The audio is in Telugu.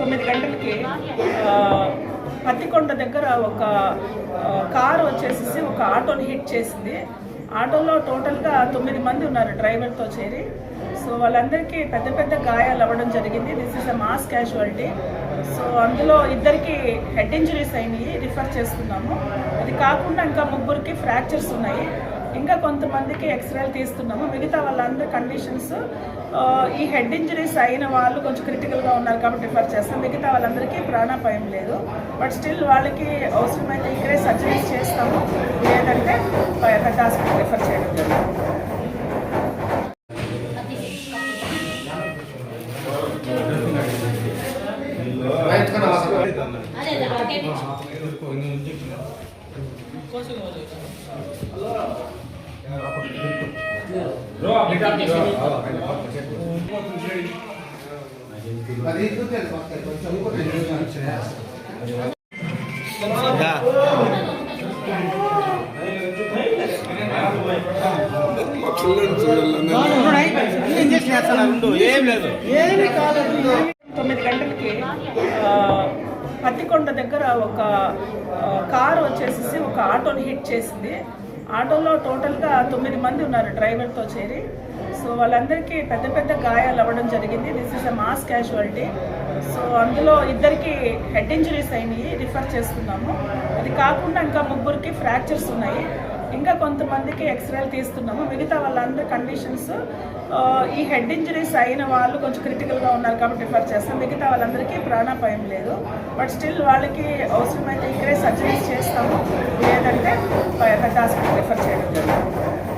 తొమ్మిది గంటలకి పత్తికొండ దగ్గర ఒక కారు వచ్చేసి ఒక ఆటోని హిట్ చేసింది. ఆటోలో టోటల్గా తొమ్మిది మంది ఉన్నారు డ్రైవర్తో చేరి. సో వాళ్ళందరికీ పెద్ద పెద్ద గాయాలు అవ్వడం జరిగింది. This is a mass casualty so అందులో ఇద్దరికి హెడ్ ఇంజరీస్ అయినాయి. రిఫర్ చేస్తున్నాము అది కాకుండా ఇంకా ముగ్గురికి ఫ్రాక్చర్స్ ఉన్నాయి. ఇంకా కొంతమందికి ఎక్స్రేలు తీస్తున్నాము మిగతా వాళ్ళందరి కండిషన్స్ ఈ హెడ్ ఇంజరీస్ అయిన వాళ్ళు కొంచెం క్రిటికల్గా ఉన్నారు కాబట్టి రిఫర్ చేస్తాం మిగతా వాళ్ళందరికీ ప్రాణాపాయం లేదు బట్ స్టిల్ వాళ్ళకి అవసరమైతే ఇక్కడే సర్జరీస్ చేస్తాము లేదంటే పెద్ద హాస్పిటల్ రిఫర్ చేయడం జరుగుతుంది ఉండు ఏం లేదు. గంటలకి ఆ, పత్తికొండ దగ్గర ఒక కారు వచ్చేసి ఒక ఆటోని హిట్ చేసింది. ఆటోలో టోటల్గా తొమ్మిది మంది ఉన్నారు డ్రైవర్తో చేరి. సో వాళ్ళందరికీ పెద్ద పెద్ద గాయాలు అవ్వడం జరిగింది. This is a mass casualty so అందులో ఇద్దరికి హెడ్ ఇంజరీస్ అయినాయి. రిఫర్ చేస్తున్నాము. అది కాకుండా ఇంకా ముగ్గురికి ఫ్రాక్చర్స్ ఉన్నాయి. ఇంకా కొంతమందికి ఎక్స్రేలు తీస్తున్నాము. మిగతా వాళ్ళందరి కండిషన్స్ ఈ హెడ్ ఇంజరీస్ అయిన వాళ్ళు కొంచెం క్రిటికల్గా ఉన్నారు కాబట్టి రిఫర్ చేస్తాం. మిగతా వాళ్ళందరికీ ప్రాణాపాయం లేదు. బట్ స్టిల్ వాళ్ళకి అవసరమైతే ఇక్కడే సర్జరీస్ చేస్తాము. లేదంటే పెద్ద హాస్పిటల్ రిఫర్ చేయడం జరుగుతుంది.